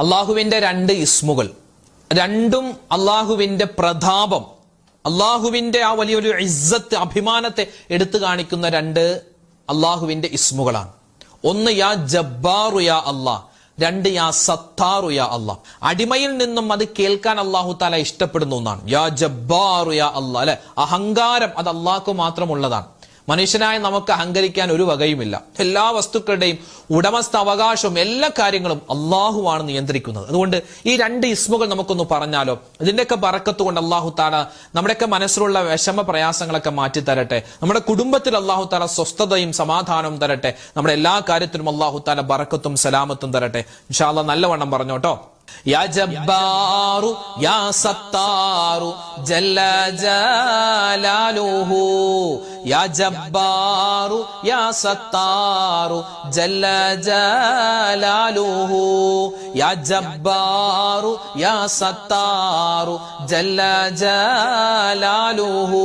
അള്ളാഹുവിന്റെ രണ്ട് ഇസ്മുകൾ രണ്ടും അള്ളാഹുവിന്റെ പ്രതാപം അള്ളാഹുവിന്റെ ആ വലിയൊരു ഇസ്സത്ത് അഭിമാനത്തെ എടുത്തു കാണിക്കുന്ന രണ്ട് അള്ളാഹുവിന്റെ ഇസ്മുകളാണ്. ഒന്ന് യാ ജബ്ബാറു യാ അള്ളാഹ്. രണ്ട് യാ സത്താറു യാ അള്ളാഹ്. അടിമയിൽ നിന്നും അത് കേൾക്കാൻ അള്ളാഹു താല ഇഷ്ടപ്പെടുന്ന ഒന്നാണ്. യാ ജബ്ബാറു യാ അള്ളാഹ്. അല്ലെ? അഹങ്കാരം അത് അള്ളാഹ്ക്ക് മാത്രമുള്ളതാണ്. മനുഷ്യനായ നമുക്ക് അഹങ്കരിക്കാൻ ഒരു വകയുമില്ല. എല്ലാ വസ്തുക്കളുടെയും ഉടമസ്ഥ അവകാശവും എല്ലാ കാര്യങ്ങളും അള്ളാഹുവാണ് നിയന്ത്രിക്കുന്നത്. അതുകൊണ്ട് ഈ രണ്ട് ഇസ്മുകൾ നമുക്കൊന്ന് പറഞ്ഞാലോ? ഇതിന്റെയൊക്കെ പറക്കത്ത് കൊണ്ട് അള്ളാഹു താല നമ്മുടെയൊക്കെ മനസ്സിലുള്ള വിഷമ പ്രയാസങ്ങളൊക്കെ മാറ്റി തരട്ടെ. നമ്മുടെ കുടുംബത്തിൽ അള്ളാഹു താല സ്വസ്ഥതയും സമാധാനവും തരട്ടെ. നമ്മുടെ എല്ലാ കാര്യത്തിലും അള്ളാഹു താല ബറക്കത്തും സലാമത്തും തരട്ടെ. ഇൻഷാല്ല നല്ലവണ്ണം പറഞ്ഞോട്ടോ യാ ജബ്ബാറു യാ സത്താറു ജല്ല ജലാലുഹു യാ ജബ്ബാറു യാ സത്താറു ജല്ല ജലാലുഹു. യാ ജബ്ബാറു യാ സത്താറു ജല്ല ജലാലുഹു.